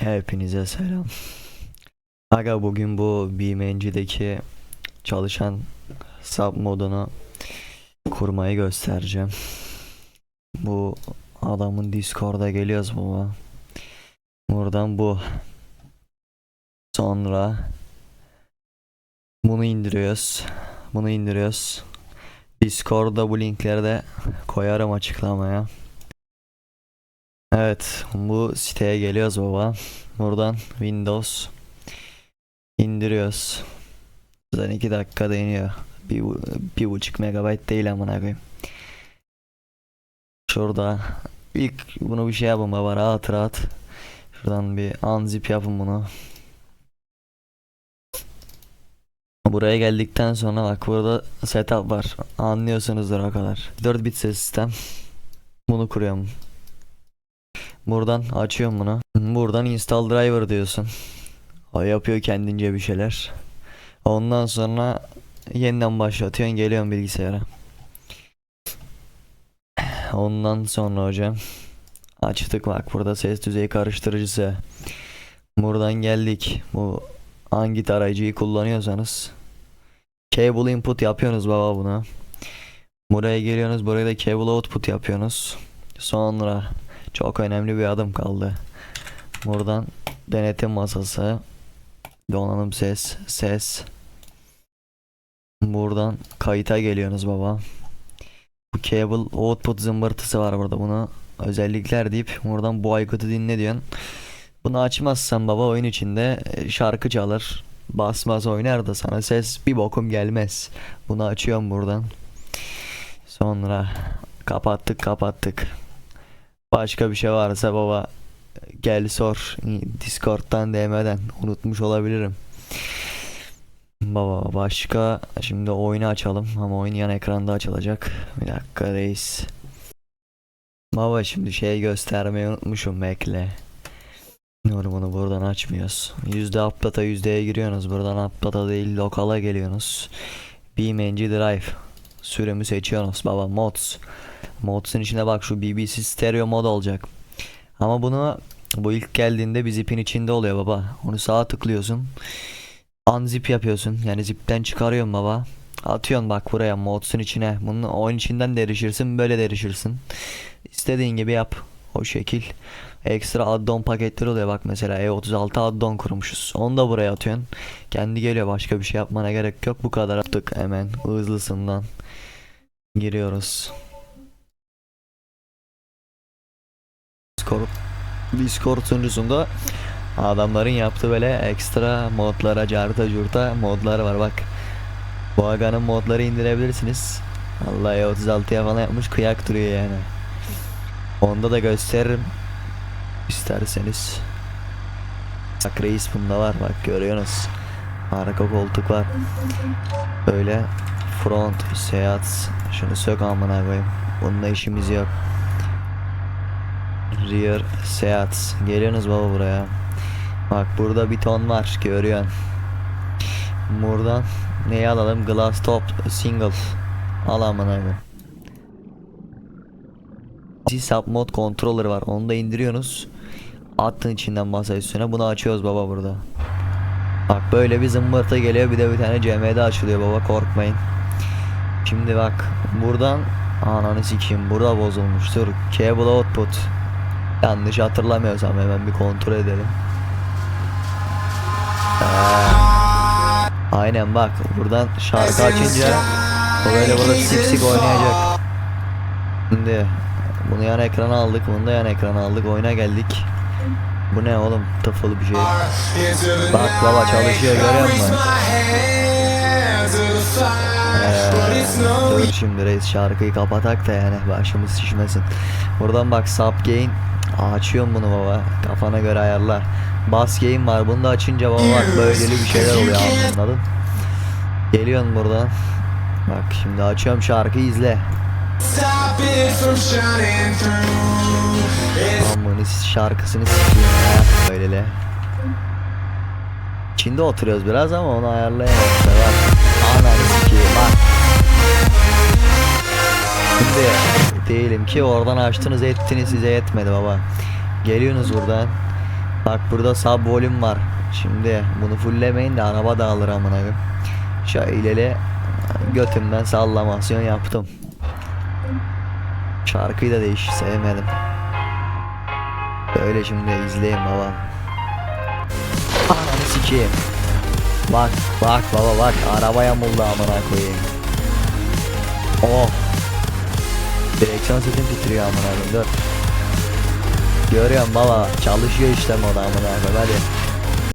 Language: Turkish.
Hepinize selam. Aga bugün bu BeamNG'deki çalışan sub modunu kurmayı göstereceğim. Bu adamın Discord'a geliyoruz baba. Buradan bu. Sonra bunu indiriyoruz. Bunu indiriyoruz. Discord'da bu linkleri de koyarım açıklamaya. Evet, bu siteye geliyoruz baba. Buradan Windows indiriyoruz. Zaten 2 dakika iniyor. Bir, bir buçuk megabayt değil amına koyayım. Şurada ilk bunu bir şey yapın baba rahat rahat. Şuradan bir unzip yapın bunu. Buraya geldikten sonra bak burada setup var. Anlıyorsunuzdur o kadar. 4 bit sistem. Bunu kuruyorum. Buradan açıyorum bunu. Buradan install driver diyorsun. O yapıyor kendince bir şeyler. Ondan sonra yeniden başlatıyorsun geliyorsun bilgisayara. Ondan sonra hocam açtık bak burada ses düzeyi karıştırıcısı. Buradan geldik. Bu hangi tarayıcıyı kullanıyorsanız cable input yapıyorsunuz baba buna. Buraya geliyorsunuz buraya da cable output yapıyorsunuz. Sonra çok önemli bir adım kaldı. Buradan denetim masası, donanım ses, ses. Buradan kayıta geliyorsunuz baba. Bu cable output zımbırtısı var burada bunu özellikler deyip buradan bu aygıtı dinle diyorsun. Bunu açmazsan baba oyun içinde e, şarkı çalır. Basmaz oynar da sana ses bir bokum gelmez. Bunu açıyorum buradan. Sonra kapattık kapattık. Başka bir şey varsa baba gel sor Discord'dan DM'den unutmuş olabilirim. Baba başka şimdi oyunu açalım ama oyun yan ekranda açılacak. Bir dakika reis. Baba şimdi şey göstermeyi unutmuşum bekle. Dur bunu buradan açmıyoruz. Yüzde update'a yüzdeye giriyorsunuz. Buradan update'a değil lokala geliyorsunuz. BeamNG Drive. Sürümü seçiyorsunuz baba mods. Mods'un içine bak şu BBC stereo mod olacak. Ama bunu bu ilk geldiğinde bir zipin içinde oluyor baba. Onu sağa tıklıyorsun. Unzip yapıyorsun. Yani zipten çıkarıyorsun baba. Atıyorsun bak buraya mods'un içine. Bunun oyun içinden de erişirsin. Böyle de erişirsin. İstediğin gibi yap. O şekil. Ekstra add-on paketleri oluyor bak mesela E36 add-on kurmuşuz. Onu da buraya atıyorsun. Kendi geliyor başka bir şey yapmana gerek yok. Bu kadar attık hemen hızlısından. Giriyoruz. Discord, Discord sunucusunda adamların yaptığı böyle ekstra modlara, carta curta modlar var bak. Bu aganın modları indirebilirsiniz. Vallahi 36'ya falan yapmış kıyak duruyor yani. Onda da gösteririm. İsterseniz. Bak reis bunda var bak görüyorsunuz. Arka koltuk. Böyle front, seat. Şunu sök amına koyayım. Bununla işimiz yok. Rear Seat. Geliyorsunuz baba buraya. Bak burada bir ton var görüyorsun. Buradan neyi alalım? Glass top single. Al amına koyayım. Sub mod controller var. Onu da indiriyorsunuz. Attın içinden masa üstüne. Bunu açıyoruz baba burada. Bak böyle bir zımbırtı geliyor. Bir de bir tane CMD açılıyor baba korkmayın. Şimdi bak buradan ananı sikeyim burada bozulmuş. Dur cable output. Yanlış hatırlamıyorsam hemen bir kontrol edelim. Ee, aynen bak buradan şarkı açınca böyle burada sik sik oynayacak. Şimdi bunu yan ekrana aldık, bunu da yan ekrana aldık, oyuna geldik. Bu ne oğlum tıfıl bir şey. Bak baba çalışıyor görüyor musun? Ee, şimdi reis şarkıyı kapatak da yani başımız şişmesin. Buradan bak sub gain açıyorum bunu baba kafana göre ayarla. Bass gain var bunu da açınca baba bak böyleli bir şeyler oluyor anladın? Geliyorsun buradan. Bak şimdi açıyorum şarkıyı izle. S- şarkısını sikeyim ya böylele. İçinde oturuyoruz biraz ama onu ayarlayamadım. işte Bak. Ananı sikeyim bak. Şimdi diyelim ki oradan açtınız ettiniz size yetmedi baba. Geliyorsunuz buradan. Bak burada sub volüm var. Şimdi bunu fulllemeyin de araba dağılır amına koyayım. Şöyle götümden sallamasyon yaptım. Şarkıyı da değiş sevmedim. Böyle şimdi izleyin baba. Ananı sikeyim. Bak bak baba bak arabaya mullu amına koyayım. Oh. Direksiyon setim titriyor amına koyayım dur. Görüyorum baba çalışıyor işte moda amına koyayım hadi.